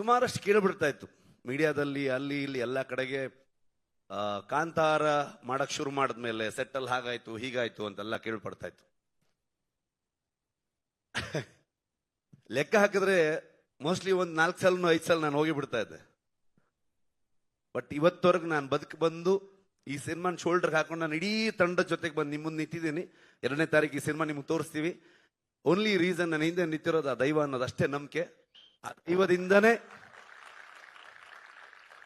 ಸುಮಾರಷ್ಟು ಕೇಳಿಬಿಡ್ತಾ ಇತ್ತು. ಮೀಡಿಯಾದಲ್ಲಿ, ಅಲ್ಲಿ, ಇಲ್ಲಿ ಎಲ್ಲ ಕಡೆಗೆ ಕಾಂತಾರ ಮಾಡಕ್ ಶುರು ಮಾಡಿದ್ಮೇಲೆ ಸೆಟ್ಟಲ್ ಹಾಗಾಯ್ತು, ಹೀಗಾಯ್ತು ಅಂತೆಲ್ಲ ಕೇಳ್ಪಡ್ತಾ ಇತ್ತು. ಲೆಕ್ಕ ಹಾಕಿದ್ರೆ ಮೋಸ್ಟ್ಲಿ ಒಂದು ನಾಲ್ಕು ಸಲ ಐದು ಸಲ ನಾನು ಹೋಗಿ ಬಿಡ್ತಾ ಇದ್ದೆ. ಬಟ್ ಇವತ್ತವರೆಗೂ ನಾನು ಬದುಕು ಬಂದು ಈ ಸಿನಿಮಾನ ಶೋಲ್ಡರ್ಗೆ ಹಾಕೊಂಡು ನಾನು ಇಡೀ ತಂಡದ ಜೊತೆಗೆ ಬಂದು ನಿಮ್ಮ ಮುಂದೆ ನಿಂತಿದ್ದೀನಿ. ಎರಡನೇ ತಾರೀಕು ಈ ಸಿನಿಮಾ ನಿಮ್ಗೆ ತೋರಿಸ್ತೀವಿ. ಓನ್ಲಿ ರೀಸನ್ ನನ್ನ ಹಿಂದೆ ನಿಂತಿರೋದು ಆ ದೈವ ಅನ್ನೋದು ಅಷ್ಟೇ ನಂಬಿಕೆ. ಆ ದೈವದಿಂದನೇ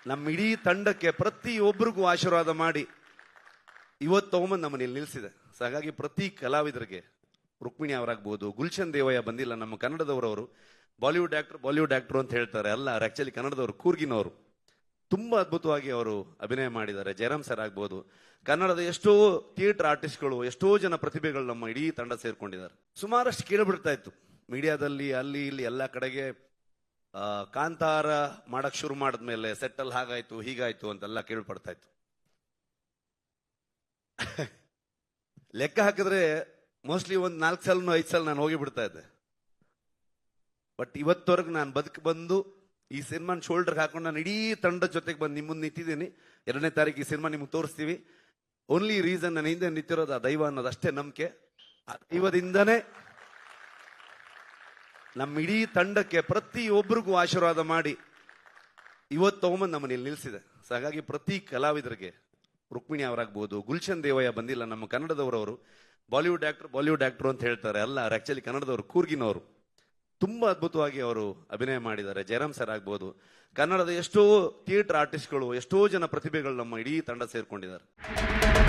ನಮ್ಮ ಇಡೀ ತಂಡಕ್ಕೆ ಪ್ರತಿಯೊಬ್ಬರಿಗೂ ಆಶೀರ್ವಾದ ಮಾಡಿ ಇವತ್ತು ತಗೊಂಬಂದು ನಮ್ಮನ್ನ ಇಲ್ಲಿ ನಿಲ್ಸಿದೆ ಸೊ ಹಾಗಾಗಿ ಪ್ರತಿ ಕಲಾವಿದರಿಗೆ ರುಕ್ಮಿಣಿ ಅವರಾಗ್ಬೋದು, ಗುಲ್ಶನ್ ದೇವಯ್ಯ ಬಂದಿಲ್ಲ, ನಮ್ಮ ಕನ್ನಡದವರವರು, ಬಾಲಿವುಡ್ ಆಕ್ಟರ್ ಬಾಲಿವುಡ್ ಆಕ್ಟರ್ ಅಂತ ಹೇಳ್ತಾರೆ. ಅಲ್ಲ, ಅವ್ರು ಆಕ್ಚುಲಿ ಕನ್ನಡದವರು, ಕೂರ್ಗಿನವರು. ತುಂಬಾ ಅದ್ಭುತವಾಗಿ ಅವರು ಅಭಿನಯ ಮಾಡಿದ್ದಾರೆ. ಜಯರಾಮ್ ಸರ್ ಆಗ್ಬೋದು. ಕನ್ನಡದ ಎಷ್ಟೋ ಥಿಯೇಟರ್ ಆರ್ಟಿಸ್ಟ್ಗಳು, ಎಷ್ಟೋ ಜನ ಪ್ರತಿಭೆಗಳು ನಮ್ಮ ಇಡೀ ತಂಡ ಸೇರ್ಕೊಂಡಿದ್ದಾರೆ. ಸುಮಾರಷ್ಟು ಕೇಳಿಬಿಡ್ತಾ ಇತ್ತು. ಮೀಡಿಯಾದಲ್ಲಿ, ಅಲ್ಲಿ, ಇಲ್ಲಿ, ಎಲ್ಲ ಕಡೆಗೆ ಕಾಂತಾರ ಮಾಡಕ್ ಶುರು ಮಾಡಿದ್ಮೇಲೆ ಸೆಟ್ಟಲ್ ಹಾಗಾಯ್ತು, ಹೀಗಾಯ್ತು ಅಂತೆಲ್ಲ ಕೇಳ್ಪಡ್ತಾ ಇತ್ತು. ಲೆಕ್ಕ ಹಾಕಿದ್ರೆ ಮೋಸ್ಟ್ಲಿ ಒಂದು ನಾಲ್ಕು ಸಲ ಐದು ಸಲ ನಾನು ಹೋಗಿ ಬಿಡ್ತಾ ಇದ್ದೆ. ಬಟ್ ಇವತ್ತವರೆಗೂ ನಾನು ಬದುಕು ಬಂದು ಈ ಸಿನಿಮಾನ ಶೋಲ್ಡರ್ ಹಾಕೊಂಡು ನಾನು ಇಡೀ ತಂಡದ ಜೊತೆಗೆ ಬಂದು ನಿಮ್ಮ ಮುಂದೆ ನಿಂತಿದ್ದೀನಿ. ಎರಡನೇ ತಾರೀಕು ಈ ಸಿನಿಮಾ ನಿಮ್ಗೆ ತೋರಿಸ್ತೀವಿ. ಓನ್ಲಿ ರೀಸನ್ ನನ್ನ ಹಿಂದೆ ನಿಂತಿರೋದು ಆ ದೈವ ಅನ್ನೋದು ಅಷ್ಟೇ ನಂಬಿಕೆ. ದೈವದಿಂದನೇ ನಮ್ಮ ಇಡೀ ತಂಡಕ್ಕೆ ಪ್ರತಿಯೊಬ್ಬರಿಗೂ ಆಶೀರ್ವಾದ ಮಾಡಿ ಇವತ್ತು ತಗೊಂಬಂದು ನಮ್ಮನೇಲಿ ನಿಲ್ಲಿಸಿದೆ. ಸೊ ಹಾಗಾಗಿ ಪ್ರತಿ ಕಲಾವಿದರಿಗೆ ರುಕ್ಮಿಣಿ ಅವರಾಗ್ಬೋದು, ಗುಲ್ಶನ್ ದೇವಯ್ಯ ಬಂದಿಲ್ಲ, ನಮ್ಮ ಕನ್ನಡದವರವರು, ಬಾಲಿವುಡ್ ಆಕ್ಟರ್ ಬಾಲಿವುಡ್ ಆಕ್ಟರ್ ಅಂತ ಹೇಳ್ತಾರೆ. ಅಲ್ಲ, ಅವ್ರು ಕನ್ನಡದವರು, ಕೂರ್ಗಿನವರು. ತುಂಬಾ ಅದ್ಭುತವಾಗಿ ಅವರು ಅಭಿನಯ ಮಾಡಿದ್ದಾರೆ. ಜಯರಾಮ್ ಸರ್ ಆಗ್ಬೋದು. ಕನ್ನಡದ ಎಷ್ಟೋ ಥಿಯೇಟರ್ ಆರ್ಟಿಸ್ಟ್ಗಳು ಎಷ್ಟೋ ಜನ ಪ್ರತಿಭೆಗಳು ನಮ್ಮ ಇಡೀ ತಂಡ ಸೇರ್ಕೊಂಡಿದ್ದಾರೆ.